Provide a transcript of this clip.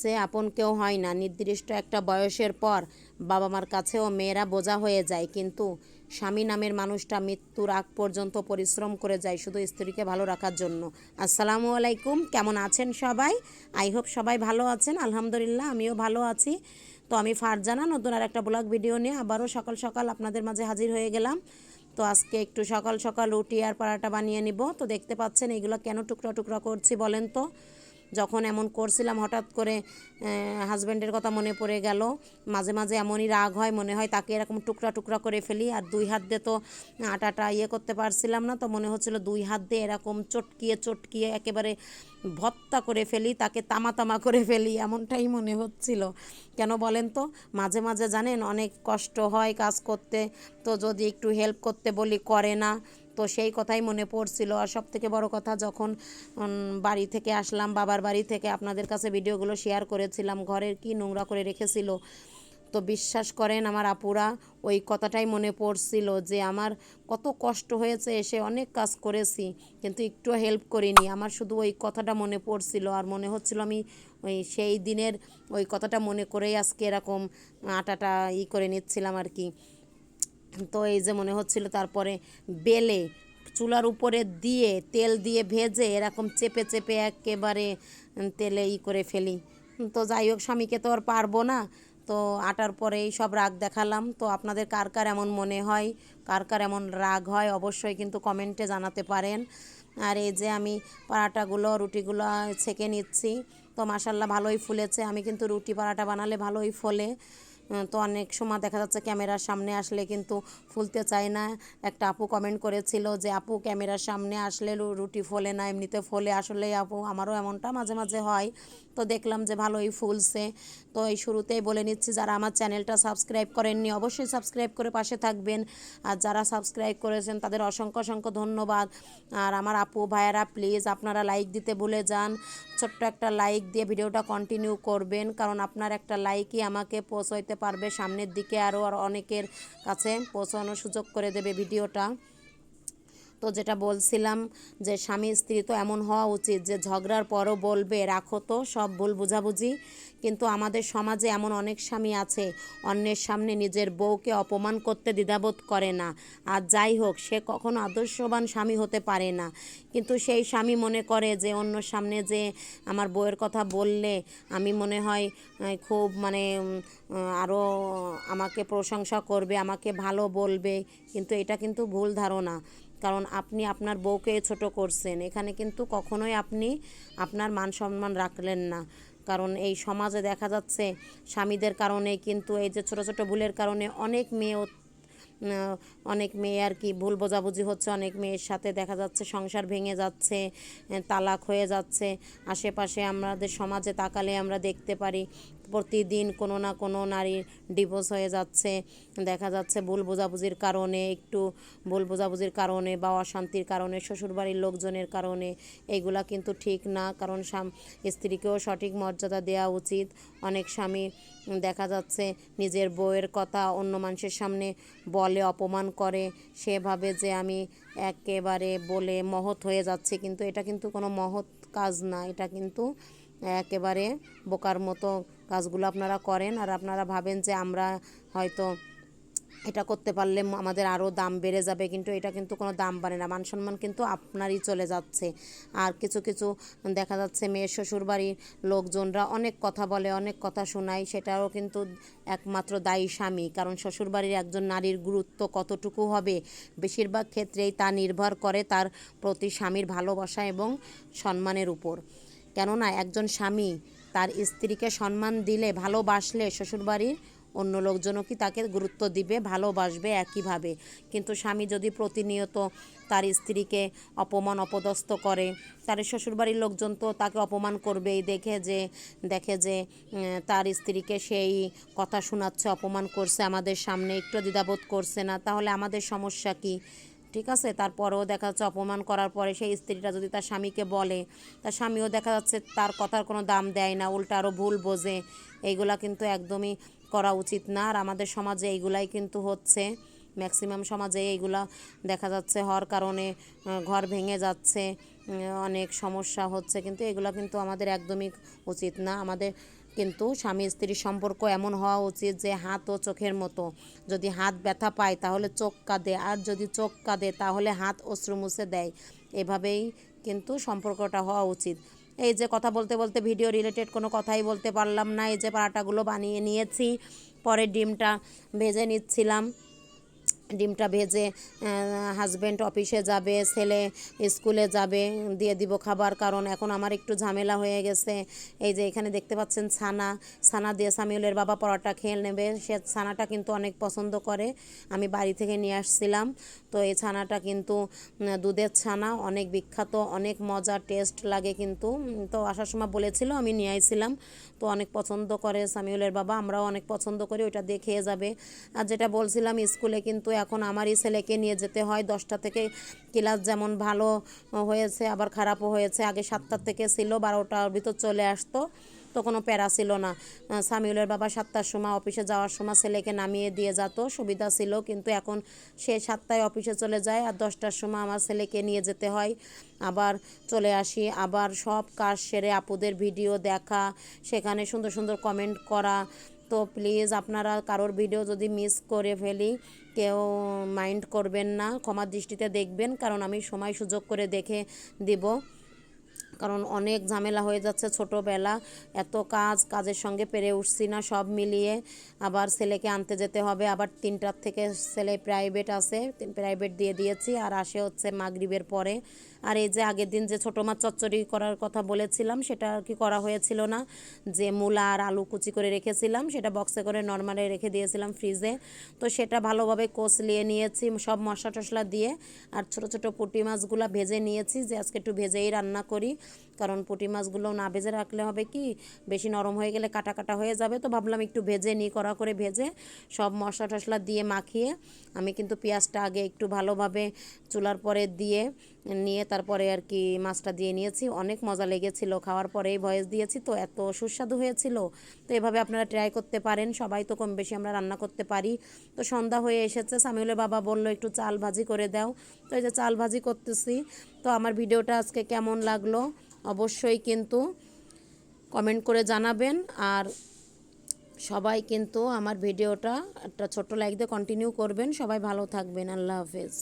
চেয়ে আপন কেউ হয় না। নির্দিষ্ট একটা বয়সের পর বাবা মার কাছেও মেয়েরা বোঝা হয়ে যায়, কিন্তু স্বামী নামের মানুষটা মৃত্যুর আগ পর্যন্ত পরিশ্রম করে যায় শুধু স্ত্রীকে ভালো রাখার জন্য। আসসালামু আলাইকুম, কেমন আছেন সবাই? আই হোপ সবাই ভালো আছেন। আলহামদুলিল্লাহ, আমিও ভালো আছি। তো আমি ফারজানা, নতুন আর একটা ব্লগ ভিডিও নিয়ে আবারও সকাল সকাল আপনাদের মাঝে হাজির হয়ে গেলাম। তো আজকে একটু সকাল সকাল রুটি আর পরাটা বানিয়ে নিব। তো দেখতে পাচ্ছেন এগুলো কেন টুকরা টুকরা করছি বলেন তো? যখন এমন করছিলাম, হঠাৎ করে হাজব্যান্ডের কথা মনে পড়ে গেল। মাঝে মাঝে এমনই রাগ হয়, মনে হয় তাকে এরকম টুকরা টুকরা করে ফেলি। আর দুই হাত দিয়ে তো আটাটা ইয়ে করতে পারছিলাম না, তো মনে হচ্ছিল দুই হাত দিয়ে এরকম চটকিয়ে চটকিয়ে একেবারে ভত্তা করে ফেলি, তাকে তামা তামা করে ফেলি, এমনটাই মনে হচ্ছিল। কেন বলেন তো? মাঝে মাঝে জানেন, অনেক কষ্ট হয় কাজ করতে, তো যদি একটু হেল্প করতে বলি, করে না। তো সেই কথাই মনে পড়ছিল। আর সব থেকে বড় কথা, যখন বাড়ি থেকে আসলাম, বাবার বাড়ি থেকে আপনাদের কাছে ভিডিওগুলো শেয়ার করেছিলাম, ঘরের কি নোংরা করে রেখেছিল, তো বিশ্বাস করেন আমার আপুরা, ওই কথাটাই মনে পড়ছিল যে আমার কত কষ্ট হয়েছে, এসে অনেক কাজ করেছি, কিন্তু একটু হেল্প করিনি। আমার শুধু ওই কথাটা মনে পড়ছিল, আর মনে হচ্ছিল আমি ওই সেই দিনের ওই কথাটা মনে করেই আজকে এরকম আটাটা ই করে নিচ্ছিলাম আর কি। তো এই যে মনে হচ্ছিল তারপরে বেলে চুলার উপরে দিয়ে, তেল দিয়ে ভেজে এরকম চেপে চেপে একেবারে তেলে ই করে ফেলি। তো যাই হোক, স্বামীকে তো আর পারব না। তো আটার পরেই সব রাগ দেখালাম। তো আপনাদের কার কার এমন মনে হয়, কার কার এমন রাগ হয়, অবশ্যই কিন্তু কমেন্টে জানাতে পারেন। আর এই যে আমি পরাটাগুলো, রুটিগুলো ছেঁকে নিচ্ছি। তো মাসাল্লাহ ভালোই ফুলেছে। আমি কিন্তু রুটি পরাটা বানালে ভালোই ফলে। তো অনেক সময় দেখা যাচ্ছে ক্যামেরার সামনে আসলে কিন্তু ফুলতে চায় না। একটা আপু কমেন্ট করেছিল যে, আপু, ক্যামেরার সামনে আসলে রুটি ফোলে না, এমনিতে ফোলে আসলে আপু, আমারও এমনটা মাঝে মাঝে হয়। তো দেখলাম যে ভালোই ফুলছে। তো এই শুরুতেই বলে নিচ্ছি, যারা আমার চ্যানেলটা সাবস্ক্রাইব করেননি, অবশ্যই সাবস্ক্রাইব করে পাশে থাকবেন। আর যারা সাবস্ক্রাইব করেছেন, তাদের অসংখ্য অসংখ্য ধন্যবাদ। আর আমার আপু, ভাইয়েরা প্লিজ আপনারা লাইক দিতে ভুলে যান। ছোট্ট একটা লাইক দিয়ে ভিডিওটা কন্টিনিউ করবেন, কারণ আপনার একটা লাইকই আমাকে পৌঁছাইতে পারবে সামনের দিকে আরও আর অনেকের কাছে পৌঁছানোর সুযোগ করে দেবে ভিডিওটা। তো যেটা বলছিলাম যে স্বামী স্ত্রী তো এমন হওয়া উচিত যে ঝগড়ার পরও বলবে, রাখো তো, সব ভুল বুঝাবুঝি। কিন্তু আমাদের সমাজে এমন অনেক স্বামী আছে, অন্যের সামনে নিজের বউকে অপমান করতে দ্বিধাবোধ করে না। আর যাই হোক, সে কখনো আদর্শবান স্বামী হতে পারে না। কিন্তু সেই স্বামী মনে করে যে অন্য সামনে যে আমার বউয়ের কথা বললে আমি মনে হয় খুব মানে আরও আমাকে প্রশংসা করবে, আমাকে ভালো বলবে। কিন্তু এটা কিন্তু ভুল ধারণা। কারণ আপনি আপনার বউকে ছোট করছেন। এখানে কিন্তু কখনোই আপনি আপনার মান সম্মান রাখলেন না। কারণ এই সমাজে দেখা যাচ্ছে, স্বামীদের কারণে কিন্তু এই যে ছোট ছোট ভুলের কারণে অনেক মেয়ে অনেক মেয়ে আর কি, ভুল বোঝাবুঝি হচ্ছে, অনেক মেয়ের সাথে দেখা যাচ্ছে, সংসার ভেঙে যাচ্ছে তালাক হয়ে যাচ্ছে, আশেপাশে আমাদের সমাজে তাকালে আমরা দেখতে পারি, প্রতিদিন কোনো না কোনো নারীর ডিভোর্স হয়ে যাচ্ছে, দেখা যাচ্ছে ভুল বোঝাবুঝির কারণে, একটু ভুল বোঝাবুঝির কারণে বা অশান্তির কারণে, শ্বশুরবাড়ির লোকজনের কারণে এইগুলা কিন্তু ঠিক না, কারণ স্ত্রীকেও সঠিক মর্যাদা দেওয়া উচিত, অনেক স্বামী দেখা যাচ্ছে নিজের বউয়ের কথা অন্য মানুষের সামনে বলে, অপমান করে। সেভাবে যে আমি একেবারে বলে মহৎ হয়ে যাচ্ছে, কিন্তু এটা কিন্তু কোনো মহৎ কাজ না। এটা কিন্তু একেবারে বোকার মতো কাজগুলো আপনারা করেন। আর আপনারা ভাবেন যে আমরা হয়তো এটা করতে পারলে আমাদের আরও দাম বেড়ে যাবে, কিন্তু এটা কিন্তু কোনো দাম বাড়ে না। মান সম্মান কিন্তু আপনারই চলে যাচ্ছে। আর কিছু কিছু দেখা যাচ্ছে মেয়ের শ্বশুর বাড়ির লোকজনরা অনেক কথা বলে, অনেক কথা শোনায়। সেটাও কিন্তু একমাত্র দায়ী স্বামী, কারণ শ্বশুরবাড়ির একজন নারীর গুরুত্ব কতটুকু হবে? বেশিরভাগ ক্ষেত্রেই তা নির্ভর করে তার প্রতি স্বামীর ভালোবাসা এবং সম্মানের উপর। কেননা একজন স্বামী তার স্ত্রীকে সম্মান দিলে, ভালোবাসলে শ্বশুরবাড়ির অন্য লোকজনও কি তাকে গুরুত্ব দিবে, ভালোবাসবে একইভাবে? কিন্তু স্বামী যদি প্রতিনিয়ত তার স্ত্রীকে অপমান, অপদস্থ করে, তার শ্বশুরবাড়ির লোকজন তো তাকে অপমান করবেই। দেখে যে দেখে যে তার স্ত্রীকে সেই কথা শোনাচ্ছে, অপমান করছে, আমাদের সামনে একটু দ্বিধাবোধ করছে না, তাহলে আমাদের সমস্যা কী? ঠিক আছে? তারপরেও দেখা যাচ্ছে অপমান করার পরে সেই স্ত্রীটা যদি তার স্বামীকে বলে, তার স্বামীও দেখা যাচ্ছে তার কথার কোনো দাম দেয় না, উল্টা আরও ভুল বোঝে। এইগুলা কিন্তু একদমই করা উচিত না। আর আমাদের সমাজে এইগুলাই কিন্তু হচ্ছে। ম্যাক্সিমাম সমাজে এইগুলা দেখা যাচ্ছে, হওয়ার কারণে ঘর ভেঙে যাচ্ছে অনেক সমস্যা হচ্ছে। কিন্তু এগুলো কিন্তু আমাদের একদমই উচিত না। আমাদের কিন্তু স্বামী স্ত্রীর সম্পর্ক এমন হওয়া উচিত যে হাত ও চোখের মতো। যদি হাত ব্যথা পায় তাহলে চোখ কাঁদে, আর যদি চোখ কাঁদে তাহলে হাত অশ্রু মুছে দেয়। এভাবেই কিন্তু সম্পর্কটা হওয়া উচিত। এই যে কথা বলতে বলতে ভিডিও রিলেটেড কোনো কথাই বলতে পারলাম না। এই যে পাড়াটাগুলো বানিয়ে নিয়েছি, পরে ডিমটা ভেজে নিচ্ছিলাম। ডিমটা ভেজে হাজব্যান্ড অফিসে যাবে, ছেলে স্কুলে যাবে, দিয়ে দিব খাবার। কারণ এখন আমার একটু ঝামেলা হয়ে গেছে। এই যে এখানে দেখতে পাচ্ছেন ছানা। ছানা দিয়ে সামিউলের বাবা পরোটা খেয়ে নেবে। সে ছানাটা কিন্তু অনেক পছন্দ করে। আমি বাড়ি থেকে নিয়ে আসছিলাম। তো এই ছানাটা কিন্তু দুধের ছানা। অনেক বিখ্যাত, অনেক মজা টেস্ট লাগে কিন্তু। তো আসার সময় বলেছিল, আমি নিয়ে আইছিলাম। তো অনেক পছন্দ করে সামিউলের বাবা। আমরাও অনেক পছন্দ করি ওইটা দিয়ে খেয়ে যাবে। আর যেটা বলছিলাম স্কুলে কিন্তু এখন আমারই ছেলেকে নিয়ে যেতে হয়। দশটা থেকে ক্লাস যেমন ভালো হয়েছে, আবার খারাপও হয়েছে। আগে সাতটার থেকে ছিল, বারোটার ভিতর চলে আসতো, তো কোনো প্যারা ছিল না। সামিউলের বাবা সাতটার সময় অফিসে যাওয়ার সময় ছেলেকে নামিয়ে দিয়ে যেত, সুবিধা ছিল। কিন্তু এখন সে সাতটায় অফিসে চলে যায় আর দশটার সময় আমার ছেলেকে নিয়ে যেতে হয়। আবার চলে আসি। আবার সব কাজ সেরে আপুদের ভিডিও দেখা, সেখানে সুন্দর সুন্দর কমেন্ট করা তো প্লিজ আপনারা কারোর ভিডিও যদি মিস করে ফেলি, কেউ মাইন্ড করবেন না, ক্ষমার দৃষ্টিতে দেখবেন, কারণ আমি সময় সুযোগ করে দেখে দিব। কারণ অনেক ঝামেলা হয়ে যাচ্ছে ছোটোবেলা, এত কাজ, কাজের সঙ্গে পেরে উঠছি না, সব মিলিয়ে। আবার ছেলেকে আনতে যেতে হবে, আবার তিনটার থেকে ছেলে প্রাইভেট আছে প্রাইভেট দিয়ে দিয়েছি, আর আসে হচ্ছে মাগরিবের পরে। আর এই যে আগের দিন যে ছোটো মাছ চচ্চড়ি করার কথা বলেছিলাম, সেটা আর কি করা হয়েছিল না। যে মূলা আর আলু কুচি করে রেখেছিলাম, সেটা বক্সে করে নর্মালে রেখে দিয়েছিলাম ফ্রিজে তো সেটা ভালোভাবে কষলিয়ে নিয়েছি, সব মশলা টশলা দিয়ে। আর ছোট ছোট পুঁটি মাছগুলো ভেজে নিয়েছি, যে আজকে একটু ভেজেই রান্না করি। কারণ পুঁটি মাছগুলো না ভেজে রাখলে হবে কি, বেশি নরম হয়ে গেলে কাটা কাটা হয়ে যাবে। তো ভাবলাম একটু ভেজে নিই, কড়া করে ভেজে সব মশলা টশলা দিয়ে মাখিয়ে, আমি কিন্তু পেঁয়াজটা আগে একটু ভালোভাবে চুলার পরে দিয়ে, নিয়ে তারপরে আর কি মাছটা দিয়ে নিয়েছি। অনেক মজা লেগেছিল, খাওয়ার পরেই ভয়েস দিয়েছি, তো এত সুস্বাদু হয়েছিল। তো এভাবে আপনারা ট্রাই করতে পারেন, সবাই তো কম বেশি আমরা রান্না করতে পারি। তো সন্ধ্যা হয়ে এসেছে, সামিউলের বাবা বলল, একটু চাল ভাজি করে দাও। তো এই যে চাল ভাজি করতেছি, তো আমার ভিডিওটা আজকে কেমন লাগল অবশ্যই কিন্তু কমেন্ট করে জানাবেন। আর সবাই কিন্তু আমার ভিডিওটা একটা ছোট্ট লাইক দিয়ে কন্টিনিউ করবেন। সবাই ভালো থাকবেন, আল্লাহ হাফেজ।